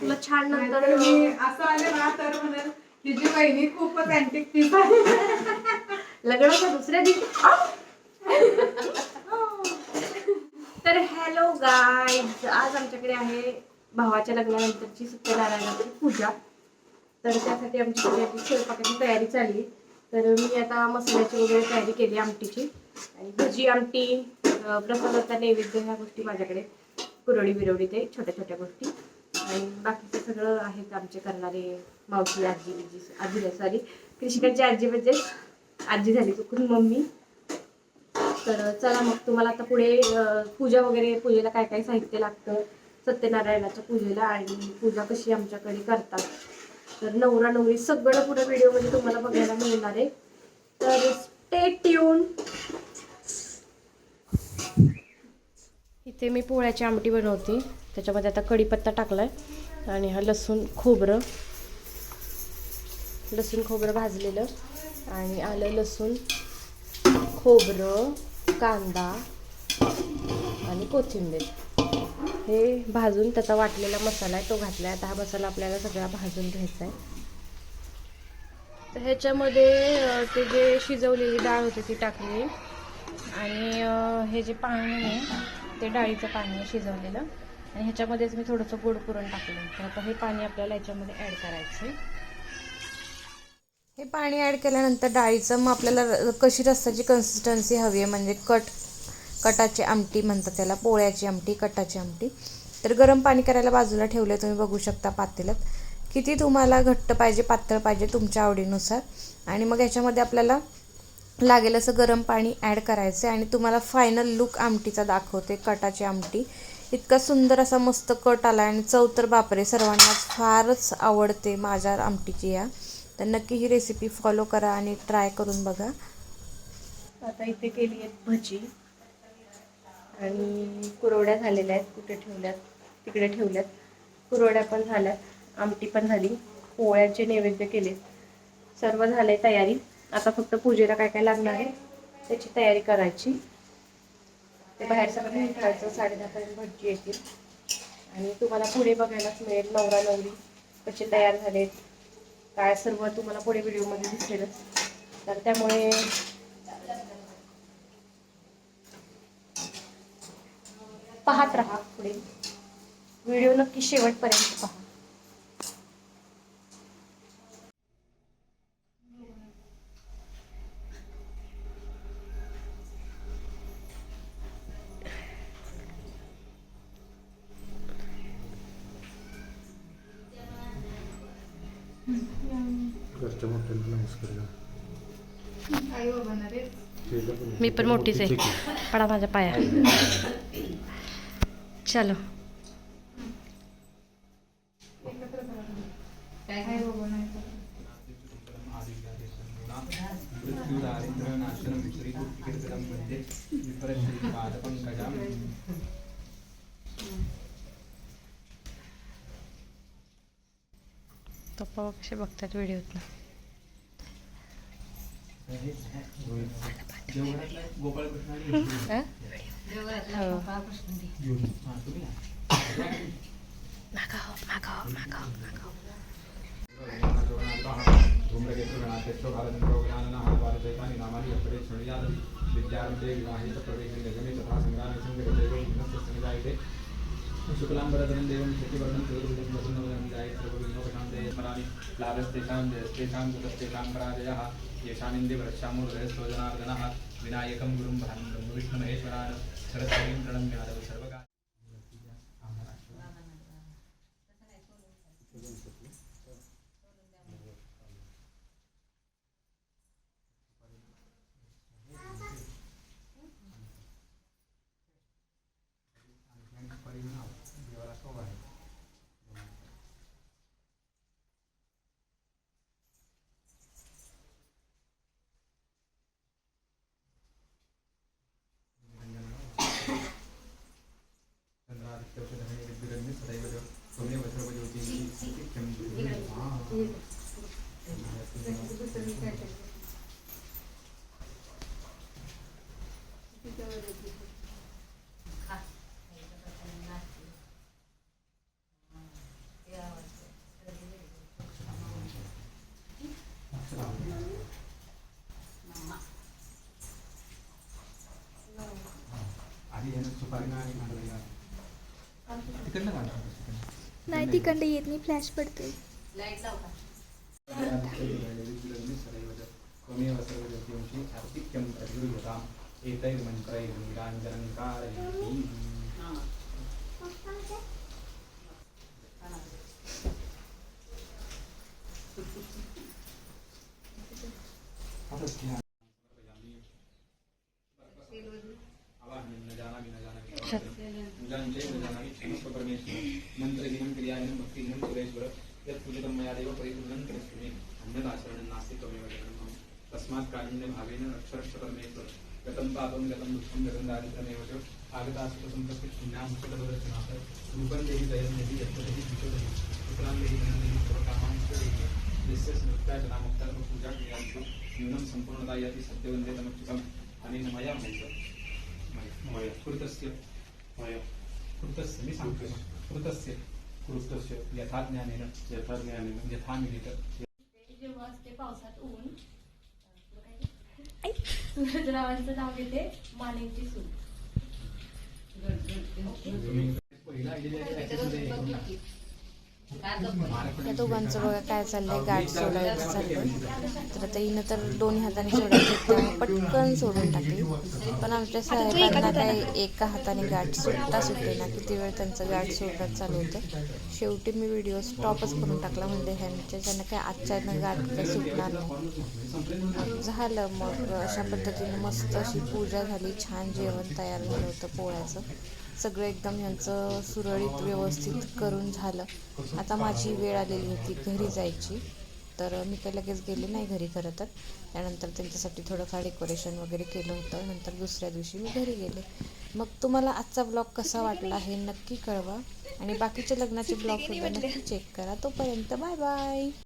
तुला छान नंतर नाहीतर मी असं आले ना तर म्हणेल तिची बहिणी खूपच अँटिक पीस आहे. लग्नाच्या दुसऱ्या दिवशी. आ! तर हॅलो गाईज आज आमच्याकडे आहे भावाच्या लग्नानंतरची सत्यनारायणाची पूजा. तर त्यासाठी आमची पूजाची स्वयंपाकाची तयारी चालली तर मी आता मसाल्याची वगैरे तयारी केली आमटीची. आणि भजी आमटी अं, प्रसादाचा नैवेद्य ह्या गोष्टी माझ्याकडे. कुरवडी बिरवडी ते छोट्या छोट्या गोष्टी. आणि बाकीचं सगळं आहेत आमचे करणारे मावशी आजी बिजी आजी नाही सॉरी कृषिकांची आजी म्हणजे आजी झाली चुकून मम्मी. तर चला मग तुम्हाला आता पुढे पूजा वगैरे पूजेला काय काय साहित्य लागतं? सत्यनारायणाच्या पूजेला आणि पूजा कशी आमच्याकडे करतात. तर नवरा नवरी सगळं पुढे व्हिडिओमध्ये तुम्हाला बघायला मिळणार आहे. तर स्टे ट्यून इथे मी पोळ्याची आमटी बनवते. त्याच्यामध्ये आता कढीपत्ता टाकला आहे आणि हा लसूण खोबरं. लसूण खोबरं भाजलेलं आणि आलं लसूण खोबरं कांदा आणि कोथिंबीर. हे भाजून त्याचा वाटलेला मसाला आहे तो घातला आहे आता हा मसाला आपल्याला सगळा भाजून घ्यायचा आहे. तर ह्याच्यामध्ये ते जे शिजवलेली डाळ होती ती टाकली. आणि हे जे पाणी आहे ते डाळीचं पाणी शिजवलेलं. आणि ह्याच्यामध्येच मी थोडंसं गोड पुरण टाकलं. तर आता हे पाणी आपल्याला ह्याच्यामध्ये ॲड करायचं हे पाणी ॲड केल्यानंतर डाळीचं मग आपल्याला र- कशी रस्त्याची कन्सिस्टन्सी हवी आहे? म्हणजे कट कटाची आमटी म्हणतात त्याला पोळ्याची आमटी कटाची आमटी. तर गरम पाणी करायला बाजूला ठेवले तुम्ही बघू शकता पातेल्यात. किती तुम्हाला घट्ट पाहिजे पातळ पाहिजे तुमच्या आवडीनुसार. आणि मग ह्याच्यामध्ये आपल्याला लागेल असं गरम पाणी ॲड करायचं आहे आणि तुम्हाला फायनल लुक आमटीचा दाखवते कटाची आमटी. इतका सुंदर असा मस्त कट आला आणि चव तर बापरे सर्वांनाच फारच आवडते माझ्या आमटीची या. तर नक्की ही रेसिपी फॉलो करा आणि ट्राय करून बघा. आता इथे केली आहेत भजी. आणि कुरवड्या झालेल्या आहेत कुठे ठेवल्यात? तिकडे ठेवल्यात. कुरवड्या पण झाल्यात आमटी पण झाली. पोळ्याचे नैवेद्य केले सर्व झाले तयारी. आता फक्त पूजेला काय काय लागणार आहे त्याची तयारी करायची. ते बाहेर सगळं निघायचं साडेदहापर्यंत साडे दहापर्यंत येतील. आणि तुम्हाला पुढे बघायलाच मिळेल नवरा नवरी कसे तयार झालेत काय सर्व तुम्हाला पुढे व्हिडिओमध्ये दिसेलच. तर त्यामुळे पाहत राहा पुढे. व्हिडिओ नक्की शेवटपर्यंत पहा. घरच्या मोठ्यांना नमस्कार द्या. मी पण मोठीच आहे. पडा माझ्या पाया. चलो. पप्पा कसे बघतात व्हिडिओत विवाहे विवाहित प्रवेश निगमे तथा संग्रामे सङ्गते विघ्नस्य शुक्लां शुक्लाम्बरधरं देवं शक्तिवर्णं चतुर्भुजं वसुन्नवदनं स्मरामि लाभस्तेषां जयस्तेषां कृतस्तेषां पराजयः येषामिन्दे वृक्षामूर्धयस्त्वजनार्दनः विनायकं गुरुं भानं ब्रह्मविष्णुमहेश्वरान् सरस्वतीं प्रणम्यादव सर्वकाल नाही तिकडे येत नाही. फ्लॅश पडतोय. त्वमेव सर्वजगद्योषि आर्तिक्यं प्रजुर्यताम् एतैर्मन्त्रैः निराञ्जनं कारयन्ति अवाहनं न जानामि न जानामि न जानामि न जानामि क्षमस्व परमेश्वर मन्त्रहीनं क्रियाहीनं भक्तिहीनं सुरेश्वर। यत् पूजितं मया देव परिपूर्णं करिष्यामि अन्यदाचरणं नास्ति त्वमेव जगन्मम तस्मात् कारुण्यभावेन रक्षरक्ष परमेश्वर गतं पापं गतं दुःखं पूजा क्रियासु न्यूनं सम्पूर्णता यति सत्यवन्दे तमच्युतम्। अनेन मया मया। कृतस्य मया। कृतस्य कृतस्य यथा ज्ञानेन यथा ज्ञानेन यथा मिलित जेव्हा असते पावसात ऊन सूरजरावांचं नाव घेते मानेची सून या दोघांचं बघा काय चाललंय गाठ सोडायचं चाललंय. तर आता हिनं तर दोन्ही हाताने सोडायचं पटकन सोडून टाकली. पण आमच्या साहेबांना काय एका हाताने गाठ सुटता सुटते ना किती वेळ त्यांचं गाठ सोडत चालू होतं. शेवटी मी व्हिडिओ स्टॉपच करून टाकला म्हणजे ह्यांच्या त्यांना काय आजच्यानं गाठ काय सुटणार नाही. झालं मग अशा पद्धतीने मस्त अशी पूजा झाली छान जेवण तयार झालं होतं पोळ्याचं. सगळं एकदम ह्यांचं सुरळीत व्यवस्थित करून झालं. आता माझी वेळ आलेली होती घरी जायची. तर मी काही लगेच गेले नाही घरी खरं तर. त्यानंतर त्यांच्यासाठी थोडंफार डेकोरेशन वगैरे केलं होतं. नंतर दुसऱ्या दिवशी मी घरी गेले. मग तुम्हाला आजचा ब्लॉग कसा वाटला हे नक्की कळवा. आणि बाकीचे लग्नाचे ब्लॉग सुद्धा नक्की चेक करा. तोपर्यंत बाय बाय